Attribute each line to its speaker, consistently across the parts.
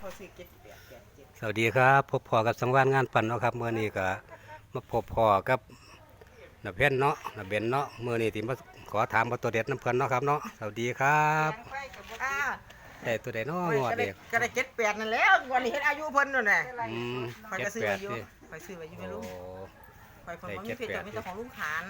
Speaker 1: เขาซื้อเจ็ดแปดแปดเจ็ด
Speaker 2: สวัสดีครับพบพอกับสังวานงานปั่นเนาะครับเมื่อนี้ก็มาพบพอกับนาเพ่นเนาะนาเบนเนาะเมื่อนี้ที่มาขอถามว่าตัวเด็ดน้ำเพิ่นเนาะครับเนาะสวัสดีครับ
Speaker 1: อ่า
Speaker 2: แต่ตัวเด็ดเนาะ
Speaker 1: โอ้ย
Speaker 2: งวด
Speaker 1: ก็ได้
Speaker 2: เด็ก
Speaker 1: ก็ได้เจ็ดแปดนั่นแล้ววันนี้เห็นอายุเพิ่นนู่นน่ะ
Speaker 2: อืม
Speaker 1: คอย
Speaker 2: เจ็
Speaker 1: ก็
Speaker 2: ด
Speaker 1: ซื้อ
Speaker 2: แป
Speaker 1: ไว้
Speaker 2: ด
Speaker 1: อยู่
Speaker 2: สิ
Speaker 1: คอยซื้อไว้อยู่
Speaker 2: โอ้
Speaker 1: ไม่รู้คอยเพิ่นบ่มี
Speaker 2: ได้
Speaker 1: เพชร
Speaker 2: เจ็ดแปด
Speaker 1: มีแต่ของลุงขาน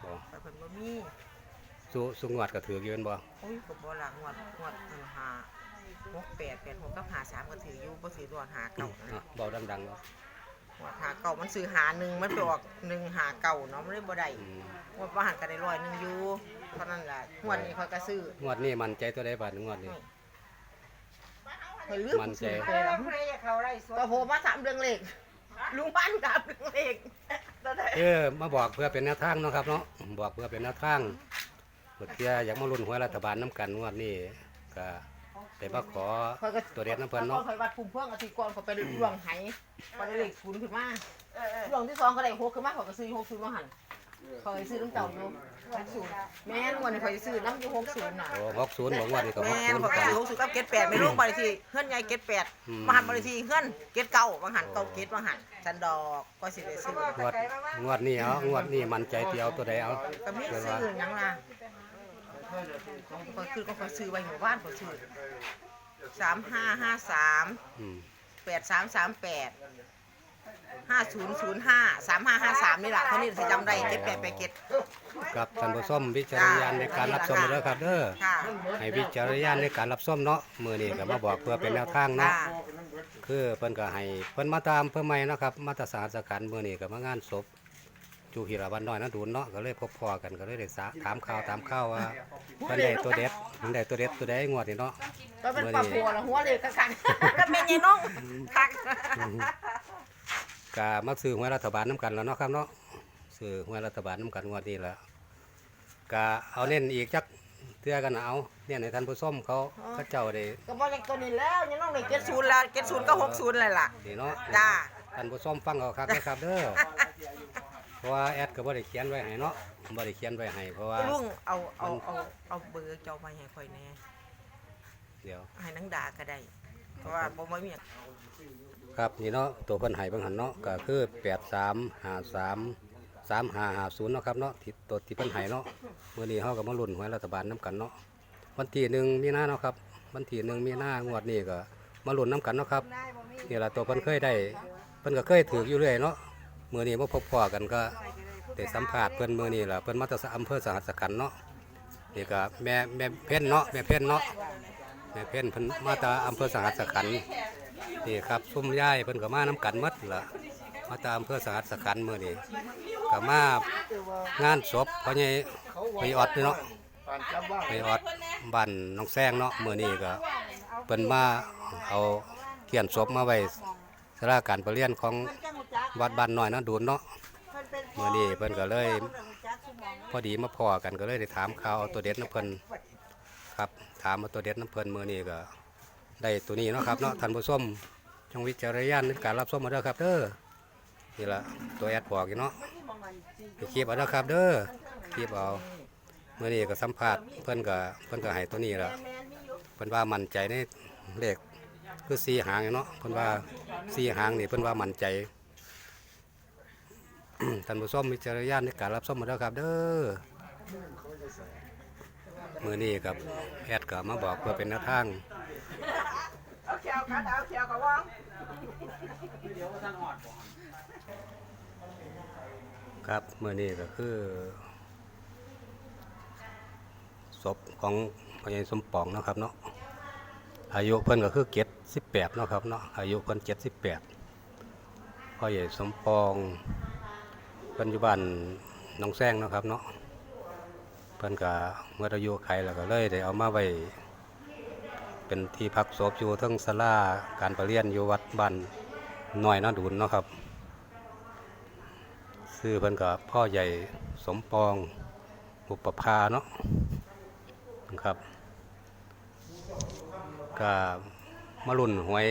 Speaker 2: โอ้
Speaker 1: คอยเพิ่นบ่มี
Speaker 2: สุสุงวดก็ถือยืนบ่
Speaker 1: โอ้ยก็บ่ละงวดงวดอันหา หกแปดแปดหกกับหาสามก็ถืออยู่บ่ซื้อตัวหาเก่านะ
Speaker 2: อะเบาดังๆเนาะ
Speaker 1: งวดหาเก่ามันซื้อหาหนึ่งมันไปออกหนึ่งหาเก่าเนาะมันเลยบ่ได้
Speaker 2: อืม
Speaker 1: งวดว่าหันก็ได้ร้อยหนึงอยู่เท่านั้นแหละงวดนี้คอยก็ซื้อ
Speaker 2: งวดนี้มันใจตัวใดบาทงวดนี้
Speaker 1: คอยลืม
Speaker 2: มันใจ
Speaker 1: ซื้อไปแล้วก็โผล่มาสามเดือนเลขลุงบ้านกับเดือนเลข
Speaker 2: เออมาบอกเพื่อเป็นแนวทางเนาะครับเนาะบอกเพื่อเป็นแนวทางเพื่อที่อยากมาลุ้นหวยรัฐบาลน้ำกันงวดนี้ก็ ได้มาขอ
Speaker 1: ข้อยก็
Speaker 2: ตัวเด็ดน้ำเพิ่นเนาะ
Speaker 1: คอยวัดภูมิเพื่อนอาทิตย์ก่อนเขาไปเรื่องไหพอได้เลขศูนย์ขึ้นมาเรื่องที่สองก็ได้หกขึ้นมาเขาก็ซื้อหกศูนย์มาหันเขาไปซื้อน้ำเต่าอยู่หกศูนย์แม่นวันนี้เขาจะซื้อน้ำอยู่หกศูนย์น่ะ
Speaker 2: โอ้หกศูนย์บอกงวดนี้ก็ห
Speaker 1: แม่
Speaker 2: ก
Speaker 1: น
Speaker 2: ศูนย์
Speaker 1: เขา
Speaker 2: กัน
Speaker 1: ซื้อหกศูนย์กับเกตแปดไม่รู้บริทีเฮือนใหญ่เกตแปด
Speaker 2: อืม
Speaker 1: มาหันบริทีเฮือนเกตเก้ามาหันเก้าเกตมาหันจันดอกก็สิได้ซื้อ
Speaker 2: งวดงวดนี้เอางวดนี้มันใจเดียวตัวใดเอา
Speaker 1: ก็มี
Speaker 2: เกิด
Speaker 1: ซื้
Speaker 2: ว่า
Speaker 1: อหยังล่ะ ก็คือก็เขาซื้อไว้หมู่บ้านเขาซื้อสามห้าห้าสาม
Speaker 2: อืม
Speaker 1: แปดสามสามแปดห้าศูนย์ศูนย์ห้าสามห้าห้าสามนี่แหละเท่านี้จะจำได้เก็ตแปดไปเก็ต
Speaker 2: กับท่านผู้ชมวิจารณญาณในการรับชมเด้อครับเด้อ
Speaker 1: ค่ะ
Speaker 2: ให้วิจารณญาณในการรับชมเนาะมื้อนี้ก็มาบอกเพื่อเป็นแนวทางเนาะ
Speaker 1: ค่ะ
Speaker 2: คือเพิ่นก็ให้เพิ่นมาตามเพื่อใหม่เนาะครับมาตรสารสขันมื้อนี้ก็มางานศพ จูหิราวันน้อยนะดูนเนาะก็เลยพบพอกันก็เลยได้สะถามข่าวตามข่าวว่าเพิ่นได้ตัวเด็ดเพิ่นได้ตัวเด็ดตัวใดงวดนี้เนาะ
Speaker 1: ก็เป็นปลาหัวละหัวเลยกันก็เป็นยัยน้องคัก
Speaker 2: ก็มาซื้อหวยรัฐบาลน้ำกันแล้วเนาะครับเนาะซื้อหวยรัฐบาลน้ำกันงวดนี้แหละก็เอาเน้นอีกจักเทื่อกันเอาเนี่ยในท่านผู้ชมเขาเขาเจ้าได้
Speaker 1: ก็บอกอย่างตัวนี้แล้วยังน้องเลยเก็ตศูนย์ละเก็ตศูนย์ก็หกศูนย์เลยล่ะ
Speaker 2: นี่เนาะ
Speaker 1: จ้า
Speaker 2: ท่านผู้ชมฟังเอาครับนะครับเด้อ เพราะว่าแอดก็บ่ได้เขียนไว้ให้เนาะบ่ได้เขียนไว้ให้เพราะว่า
Speaker 1: ลุงเอาเอาเอาเอาเบอร์เจ้าไปให้ค่อยแน่
Speaker 2: เดี๋ยว
Speaker 1: ให้นังดาก็ได้ เพราะว่าบ่ไม่มี
Speaker 2: ครับนี่เนาะตัวเพิ่นให้เบิ่งหันเนาะก็คือ 8353 3550เนาะครับเนาะที่ตัวที่เพิ่นให้เนาะมื้อนี้เฮาก็มาลุ้นหวยรัฐบาลนํกันเนาะวันที่หนึ่งมีนาเนาะครับ วันที่หนึ่งมีนางวดนี้ก็มาลุ้นนํกันเนาะครับนี่ล่ะตัวเพิ่นเคยได้เพิ่นก็เคยถืออยู่เรื่อยเนาะ มื้อนี้มาพบพอกันก็ได้สัมภาษณ์เพิ่อนมื้อนี้ล่ะเพิ่อนมาจากอำเภอสหัสขันเนาะนี่ก็แม่แม่เพ่นเนาะแม่เพ่นเนาะแม่เพ่นเพิ่นมาจากอำเภอสหัสขันนี่ครับซุ่มย่ายเพิ่นก็มาน้ำกันหมดล่ะมาตามเพื่อสหัสขันมื้อนี้ก็มางานศพพ่อใหญ่ไปออดเนาะไปออดบ้านน้องแซงเนาะมื้อนี้ก็เพิ่นมาเอาเขียนศพมาไว้สาราการประเรียนของ วัดบ้านน้อยนะดูนเนาะเมื้อนี้เพิ่นก็เลย พอดีมาพอกันก็เลยได้ถามข่าวเอาตัวเด็ดน้ำเพิ่นครับ ถามเอาตัวเด็ดน้ำเพิ่นมื้อนี้ก็ได้ตัวนี้เนาะครับเนาะท่านผู้ชมจงวิจารณญาณในการรับชมมาเด้อครับ เด้อนี่ละตัวแอดบอกอยู่เนาะไปคลิปเอาเด้อครับ เด้อคลิปเอาเมื่อนี้ก็สัมผัสเพิ่นก็เพิ่นก็ให้ตัวนี้ละเพิ่นว่ามั่นใจในเลขคือสีหางเนาะเพิ่นว่าสีหางนี่เพิ่นว่ามั่นใจ ท่านผู้ชมวิจรณญาณในการรับชมมาเด้อครับเด้อมื่อนี้กับแอดก็มาบอกเพื่อเป็นแนวทาง
Speaker 1: เอาเขียวกัดเอาเขียวกับว่าง
Speaker 2: ครับเมื่อนี้ก็คือศพของพญายสมปองนะครับเนาะอายุเพิ่นก็คือเจ็ดสิบแปดนะครับเนาะอายุเพิ่นเจ็ดสิบแปดพ่อใหญ่สมปอง เพิ่นอยู่บ้านน้องแซงเนาะครับเนาะเพิ่นก็เมื่ออายุไขแล้วก็เลยได้เอามาไว้เป็นที่พักศพอยู่ทั้งศาลาการประเรียนอยู่วัดบ้านน้อยนาดูนเนาะครับซื้อเพิ่นกับพ่อใหญ่สมปองบุปภาเนาะนะครับก็มารุ่นหวย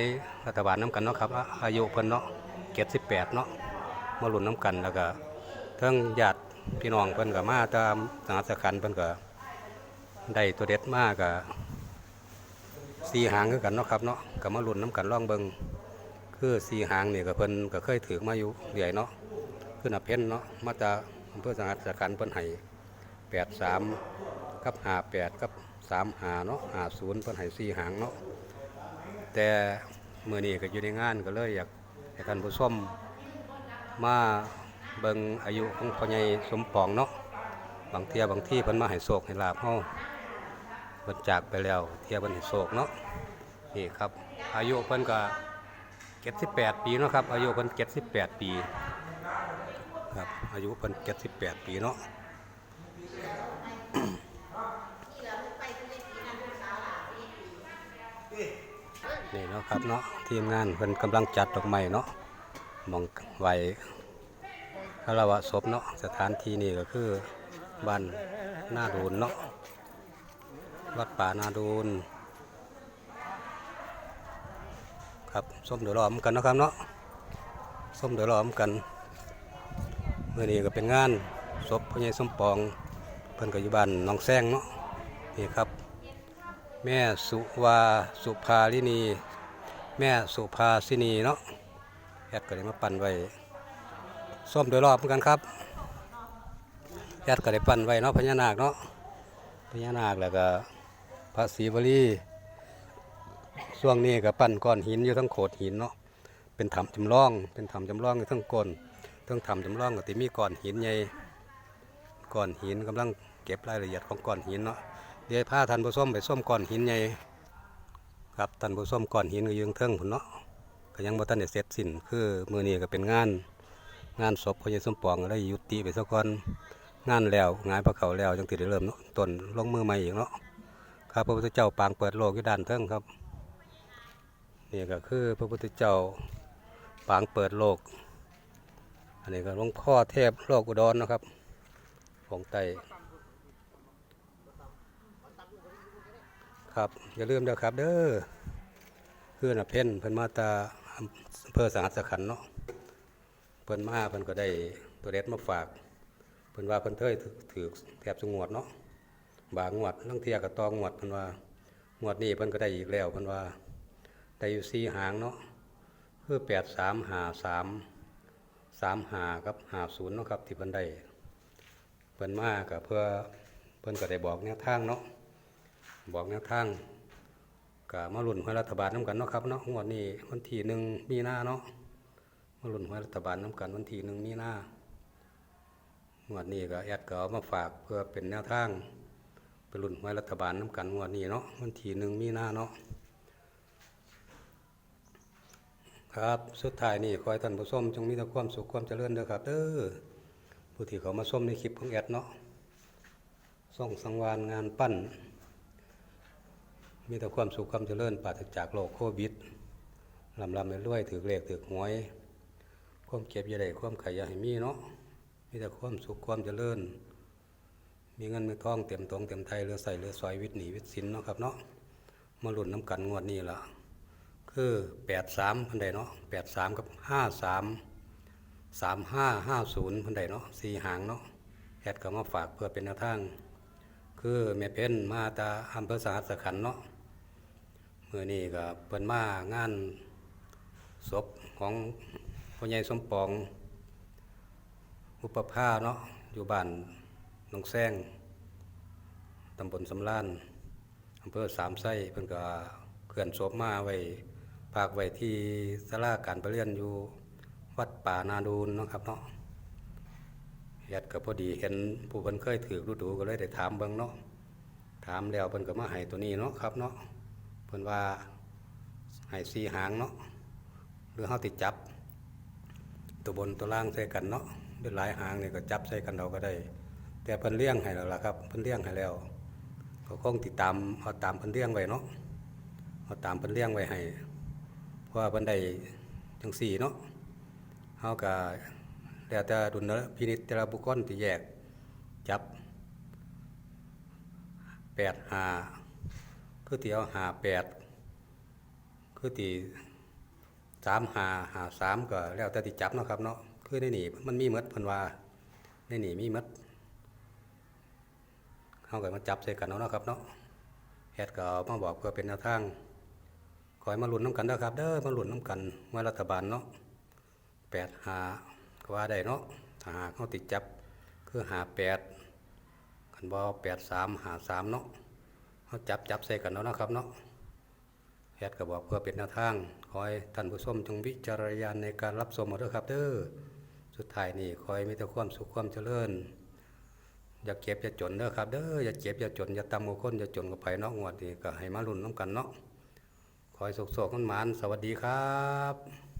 Speaker 2: รัฐบาลน้ำกันเนาะครับ อายุเพิ่นเนาะเจ็ดสิบแปดเนาะมารุ่นน้ำกันแล้วก็ ทั้งญาติพี่น้องเพิ่นก็มาตามสหัสขันเพิ่นก็ได้ตัวเด็ดมากก็สีหางคือกันเนาะครับเนาะก็มาลุ้นน้ำกันล่องเบิงคือสีหางนี่ก็เพิ่นก็เคยถือมาอยู่เรื่อยเนาะคือน่ะเพ้นเนาะมาจากอำเภอสังหัสกันเพิ่นให้แปดสามกับหาแปดกับสามหาเนาะหาศูนย์เพิ่นให้สีหางเนาะแต่เมื้อนี้ก็อยู่ในงานก็เลยอยากให้ท่านผู้ชมมา เบิ่งอายุของพ่อใหญ่สมปองเนาะบางเทียบางที่เพิ่นมาให้โศกให้ลาบเฮาเพิ่นจากไปแล้ว เทียบเพิ่นให้โศกเนาะนี่ครับ อายุเพิ่นก็78ปีเนาะครับ อายุเพิ่น78ปีครับอายุเพิ่น78ปีเนาะนี่เนาะครับเนาะทีมงานเพิ่นกำลังจัดดอกไม้เนาะมองไว้ารวะศพเนาะสถานที่นี่ก็คือบ้านนาดูนเนาะวัดป่านาดูนครับส้มเดือดร้อมกันนะครับเนาะส้มเดือดร้อมกันเมื่อนี้ก็เป็นงานศพพ่อใหญ่สมปองเพิ่นก็อยู่บ้านน้องแซงเนาะนี่ครับ แม่สุวาสุภาลินี แม่สุภาสินีเนาะแอดก็ได้มาปั่นไว้ ส้มเดือดร้อมกันครับแอดก็ไดปั่นไว้เนาะพญานาคเนาะพญานาคแล้วก็พระศรีวลีช่วงนี้ก็ปั้นก้อนหินอยู่ทั้งโขดหินเนาะเป็นถ้ำจำลอง เป็นถ้ำจำลองอยู่ทั้งก้นทั้งถ้ำจำลองก็ติมีก้อนหินใหญ่ก้อนหินกำลังเก็บรายละเอียดของก้อนหินเนาะเดี๋ยวพาท่านผู้ชมไปส้มก้อนหินใหญ่ครับท่านผู้ชมก้อนหินก็ยืงเทิงพุ่นเนาะก็ยังบ่ทันได้เสร็จสิ้นคือมือนี้ก็เป็นงาน งานศพพระเยซูสมปองได้ยุติไปซะก่อนงานแล้วงานพระเขาแล้วจังติได้เริ่มเนาะต้นลงมือใหม่อีกเนาะครับพระพุทธเจ้าปางเปิดโลกอยู่ด้านเทิงครับนี่ก็คือพระพุทธเจ้าปางเปิดโลก อันนี้ก็หลวงพ่อเทพโลกอุดรเนะครับของไตครับอย่าลืมเด้อครับเด้อคือนเพ่นเพิ่นมาตาอำเภอสหัสขันเนาะ พิ่นมาเพิ่นก็ได้ตัวเด็ดมาฝากเพิ่นว่าเพิ่นเคยถือถือแถบสงวดเนาะบางงวดลังเทียกับตองงวดเพิ่นว่างวดนี้เพิ่นก็ได้อีกแล้วเพิ่นว่าได้อยู่สี่หางเนาะคือแปดสามหาสามสามหากับหาศูนย์เนาะครับที่เพิ่นได้เพิ่นมาก็เพื่อเพิ่นก็ได้บอกแนวทางเนาะบอกแนวทางก็มาลุ้นหวยรัฐบาลน้ำกันเนาะครับเนาะงวดนี้วันที่หนึ่งมีหน้าเนาะ มาลุ้นหวยรัฐบาลน้ำกันวันที่หนึ่งมีหน้างวดนี้ก็แอดก็เอามาฝากเพื่อเป็นแนวทางไปรุ่นไว้รัฐบาลน้ำกันงวดนี้เนาะวันที่หนึ่งมีหน้าเนาะครับสุดท้ายนี่ขอให้ท่านผู้ชมจงมีแต่ความสุขความเจริญเด้อครับเด้อผู้ที่เขามาชมในคลิปของแอดเนาะส่งสังวานงานปั้น มีแต่ความสุขความเจริญปราศจากโรคโควิดลำลำรวยๆถือเลขถือหวย ความเก็บอยาได้ความขยันให้มีเนาะมีแต่ความสุขความเจริญ มีเงินมีทองเต็มตรงเต็มไทยเรือใส่เรือซอยวิทย์หนีวิทย์สินเนาะครับเนาะมาหลุนน้ำกันงวดนี้ละคือแปดสามพันใดเนาะแปดสามกับห้าสามสามห้าห้าศูนย์พันใดเนาะสี่หางเนาะแอดก็มาฝากเพื่อเป็นแนวทาง คือแม่เพ็ญมาตาอำเภอสหัสขันเนาะเมื่อนี้ก็เปินมางานศพของ พ่อใหญ่สมปองอุปภาเนาะอยู่บ้านหนองแซงตำบลสำลานอำเภอสามไส้เพิ่นก็เคลื่อนศพมาไว้ฝากไว้ที่ศาลาการประเรียนอยู่วัดป่านาดูนเนาะครับเนาะญาติก็พอดีเห็นผู้เพิ่นเคยถือรูดูก็เลยได้ถามเบิ่งเนาะถามแล้วเพิ่นก็มาให้ตัวนี้เนาะครับเนาะเพิ่นว่าให้สีหางเนาะหรือเฮาติดจับ ตัวบนตัวล่างใส่กันเนาะด้วยหลายหางเนี่ยก็จับใส่กันเราก็ได้ แต่เพิ่นเลี้ยงให้แล้วล่ะครับเพิ่นเลี้ยงให้แล้วก็คงติดตามเอาตามเพิ่นเลี้ยงไว้เนาะเอาตามเพิ่นเลี้ยงไว้ให้เพราะว่าเพิ่นได้จังสี่เนาะเฮาก็แล้วแต่ดุลพินิจแต่ละบุคคลที่แยกจับแปดหาคือที่เอาหาแปดคือที่ สามหาหาสามก็แล้วแต่ติจับเนาะครับเนาะคือในนี่มันมีมดเพิ่นว่าในนี่มีมดเฮาก็มาจับใส่กันเอาเนาะครับเนาะแอดก็เอามาบอกเพื่อเป็นแนวทางขอให้มาหลุนน้ำกันเด้อครับ เด้อมาหลุนน้ำกันเมื่อรัฐบาลเนาะแปดหาก็ว่าได้เนาะถ้าหาเขาติดจับคือหาแปดกันบ่แปดสามหาสามเนาะเขาจับจับใส่กันเนาะนะครับเนาะ แอดก็บอกเพื่อเป็นแนวทางขอให้ท่านผู้ชมจงวิจารยานในการรับชมเอาด้อครับเด้อสุดท้ายนี่ขอให้มีแต่ความสุขความเจริญ อย่าเก็บอย่าจนเด้อครับเด้ออย่าเก็บอย่าจนอย่าตำโมู่คนอย่าจนกับไผ่นอกงวดนี่ก็ให้มาลุ่นน้ำกันเนาะขอให้สุขๆมันหมานสวัสดีครับ